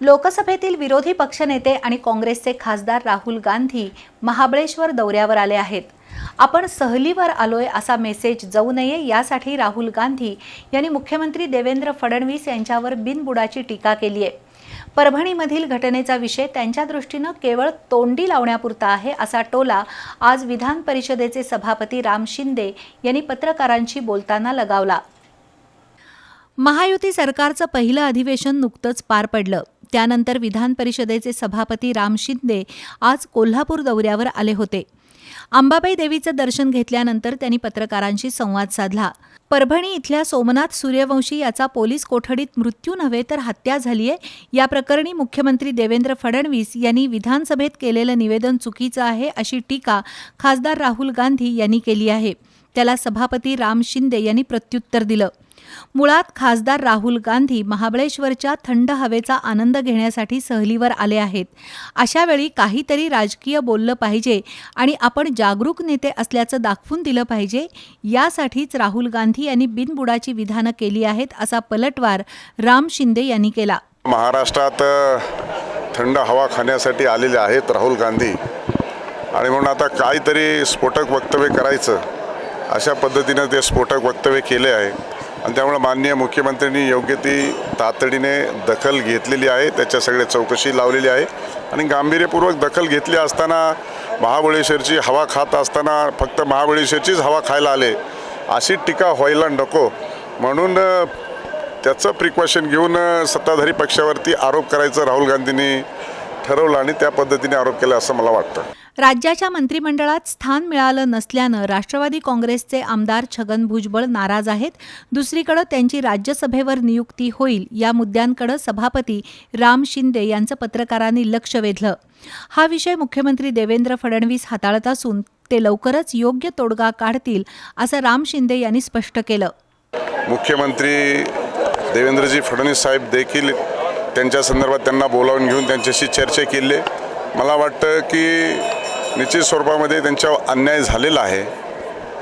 लोकसभेतील विरोधी पक्षनेते आणि काँग्रेसचे खासदार राहुल गांधी महाबळेश्वर दौऱ्यावर आले आहेत. आपण सहलीवर आलोय असा मेसेज जाऊ नये यासाठी राहुल गांधी यांनी मुख्यमंत्री देवेंद्र फडणवीस यांच्यावर बिनबुडाची टीका केली आहे. परभणीमधील घटनेचा विषय त्यांच्या दृष्टीनं केवळ तोंडी लावण्यापुरता आहे असा टोला आज विधान परिषदेचे सभापती राम शिंदे यांनी पत्रकारांशी बोलताना लगावला. महायुती सरकारचं पहिलं अधिवेशन नुकतंच पार पडलं. त्यानंतर विधान परिषदेचे सभापती राम शिंदे आज कोल्हापूर दौऱ्यावर आले होते. अंबाबाई देवीचं दर्शन घेतल्यानंतर त्यांनी पत्रकारांशी संवाद साधला. परभणी इथल्या सोमनाथ सूर्यवंशी याचा पोलीस कोठडीत मृत्यू नव्हे तर हत्या झालीय या प्रकरणी मुख्यमंत्री देवेंद्र फडणवीस यांनी विधानसभेत केलेलं निवेदन चुकीचं आहे अशी टीका खासदार राहुल गांधी यांनी केली आहे. त्याला सभापती राम शिंदे यांनी प्रत्युत्तर दिलं. मुळात खासदार राहुल गांधी महाबळेश्वरच्या थंड हवेचा आनंद घेण्यासाठी सहलीवर आले आहेत. अशा वेळी काहीतरी राजकीय बोललं पाहिजे आणि आपण जागरूक नेते असल्याचं दाखवून दिलं पाहिजे. यासाठीच राहुल गांधी यांनी बिनबुडाची विधानं केली आहेत असा पलटवार राम शिंदे यांनी केला. महाराष्ट्रात थंड हवा खाण्यासाठी आलेले आहेत राहुल गांधी. आणि म्हणून आता काहीतरी स्फोटक वक्तव्य करायचं. अशा पद्धतीनं ते स्फोटक वक्तव्य केले आहे. आणि त्यामुळे माननीय मुख्यमंत्र्यांनी योग्य ती तातडीने दखल घेतलेली आहे. त्याच्या सगळे चौकशी लावलेली आहे. आणि गांभीर्यपूर्वक दखल घेतली असताना महाबळेश्वरची हवा खात असताना फक्त महाबळेश्वरचीच हवा खायला आले अशी टीका व्हायला नको. म्हणून त्याचं प्रिकॉशन घेऊन सत्ताधारी पक्षावरती आरोप करायचं राहुल गांधींनी ठरवलं आणि त्या पद्धतीने आरोप केला असं मला वाटतं. राज्याच्या मंत्रिमंडळात स्थान मिळालं नसल्यानं राष्ट्रवादी काँग्रेसचे आमदार छगन भुजबळ नाराज आहेत. दुसरीकडे त्यांची राज्यसभेवर नियुक्ती होईल या मुद्द्यांकडे सभापती राम शिंदे यांचं पत्रकारांनी लक्ष वेधलं. हा विषय मुख्यमंत्री देवेंद्र फडणवीस हाताळत असून ते लवकरच योग्य तोडगा काढतील असं राम शिंदे यांनी स्पष्ट केलं. मुख्यमंत्री देवेंद्रजी फडणवीस साहेब देखील त्यांच्या संदर्भात त्यांना बोलावून घेऊन त्यांच्याशी चर्चा केली. मला वाटतं की निश्चित स्वरूपामध्ये त्यांच्यावर अन्याय झालेला आहे.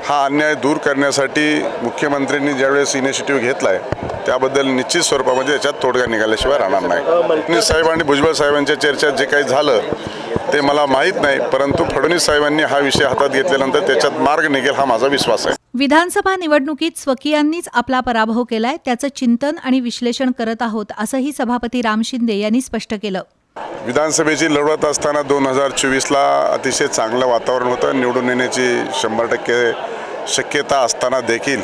हा अन्याय दूर करण्यासाठी मुख्यमंत्र्यांनी ज्यावेळेस इनिशिएटिव्ह घेतला आहे त्याबद्दल निश्चित स्वरूपामध्ये याच्यात तोडगा निघाल्याशिवाय राहणार नाही. फडणवीस साहेब आणि भुजबळ साहेबांच्या चर्चेत जे काही झालं ते मला माहीत नाही परंतु फडणवीस साहेबांनी हा विषय हातात घेतल्यानंतर त्याच्यात मार्ग निघेल हा माझा विश्वास आहे. विधानसभा निवडणुकीत स्वकीयांनीच आपला पराभव केलाय त्याचं चिंतन आणि विश्लेषण करत आहोत असंही सभापती राम शिंदे यांनी स्पष्ट केलं. विधानसभेची लढवत असताना दोन हजार चोवीसला अतिशय चांगलं वातावरण होतं. निवडून येण्याची शंभर टक्के शक्यता असताना देखील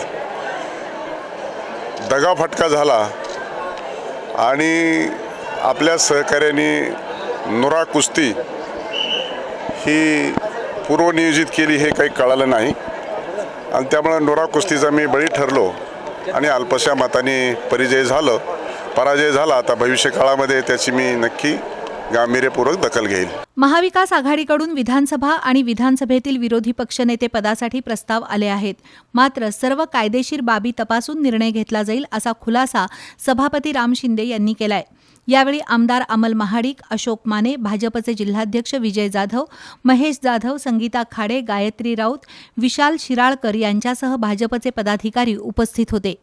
दगाफटका झाला आणि आपल्या सहकार्याने नुरा कुस्ती ही पूर्वनियोजित केली हे काही कळालं नाही. आणि त्यामुळं नुरा कुस्तीचा मी बळी ठरलो आणि अल्पशा मताने परिजय झालं पराजय झाला. आता भविष्य काळामध्ये त्याची मी नक्की गांभीर्यपूर्वक दखल घेईल. महाविकास आघाडीकडून विधानसभा आणि विधानसभेतील विरोधी पक्षनेते पदासाठी प्रस्ताव आले आहेत. मात्र सर्व कायदेशीर बाबी तपासून निर्णय घेतला जाईल असा खुलासा सभापती राम शिंदे यांनी केलाय. यावेळी आमदार अमल महाडिक अशोक माने भाजपचे जिल्हाध्यक्ष विजय जाधव महेश जाधव संगीता खाडे गायत्री राऊत विशाल शिराळकर यांच्यासह भाजपचे पदाधिकारी उपस्थित होते.